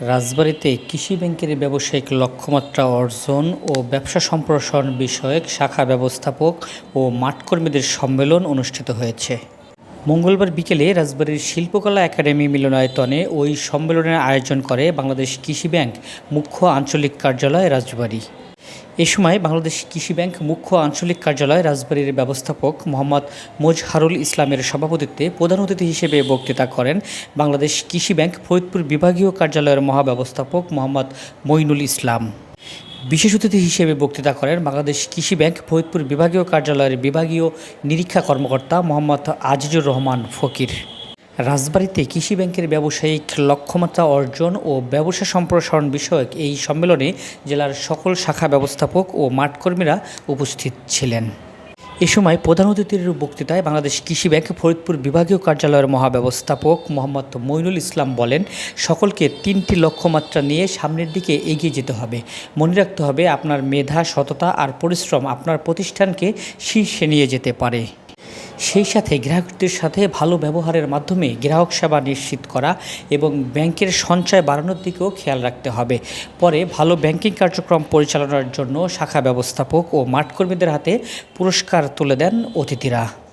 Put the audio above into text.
রাজবাড়ীতে কৃষি ব্যাংকের ব্যবসায়িক লক্ষ্যমাত্রা অর্জন ও ব্যবসা সম্প্রসারণ বিষয়ক শাখা ব্যবস্থাপক ও মাঠকর্মীদের সম্মেলন অনুষ্ঠিত হয়েছে। মঙ্গলবার বিকেলে রাজবাড়ির শিল্পকলা একাডেমি মিলনায়তনে ওই সম্মেলনের আয়োজন করে বাংলাদেশ কৃষি ব্যাংক মুখ্য আঞ্চলিক কার্যালয় রাজবাড়ী। এ সময় বাংলাদেশ কৃষি ব্যাংক মুখ্য আঞ্চলিক কার্যালয় রাজবাড়ীর ব্যবস্থাপক মোহাম্মদ মোজহারুল ইসলামের সভাপতিত্বে প্রধান অতিথি হিসেবে বক্তৃতা করেন বাংলাদেশ কৃষি ব্যাংক ফরিদপুর বিভাগীয় কার্যালয়ের মহাব্যবস্থাপক মোহাম্মদ মইনুল ইসলাম। বিশেষ অতিথি হিসেবে বক্তৃতা করেন বাংলাদেশ কৃষি ব্যাংক, ফরিদপুর বিভাগীয় কার্যালয়ের বিভাগীয় নিরীক্ষা কর্মকর্তা মোহাম্মদ আজিজুর রহমান ফকির। রাজবাড়ীতে কৃষি ব্যাংকের ব্যবসায়িক লক্ষ্যমাত্রা অর্জন ও ব্যবসা সম্প্রসারণ বিষয়ক এই সম্মেলনে জেলার সকল শাখা ব্যবস্থাপক ও মাঠকর্মীরা উপস্থিত ছিলেন। এ সময় প্রধান অতিথির বক্তৃতায় বাংলাদেশ কৃষি ব্যাংক ফরিদপুর বিভাগীয় কার্যালয়ের মহাব্যবস্থাপক মোহাম্মদ মইনুল ইসলাম বলেন, সকলকে তিনটি লক্ষ্যমাত্রা নিয়ে সামনের দিকে এগিয়ে যেতে হবে। মনে রাখতে হবে আপনার মেধা, সততা আর পরিশ্রম আপনার প্রতিষ্ঠানকে শীর্ষে নিয়ে যেতে পারে। সেই সাথে গ্রাহকদের সাথে ভালো ব্যবহারের মাধ্যমে গ্রাহক সেবা নিশ্চিত করা এবং ব্যাংকের সঞ্চয় বাড়ানোর দিকেও খেয়াল রাখতে হবে। পরে ভালো ব্যাংকিং কার্যক্রম পরিচালনার জন্য শাখা ব্যবস্থাপক ও মাঠকর্মীদের হাতে পুরস্কার তুলে দেন অতিথিরা।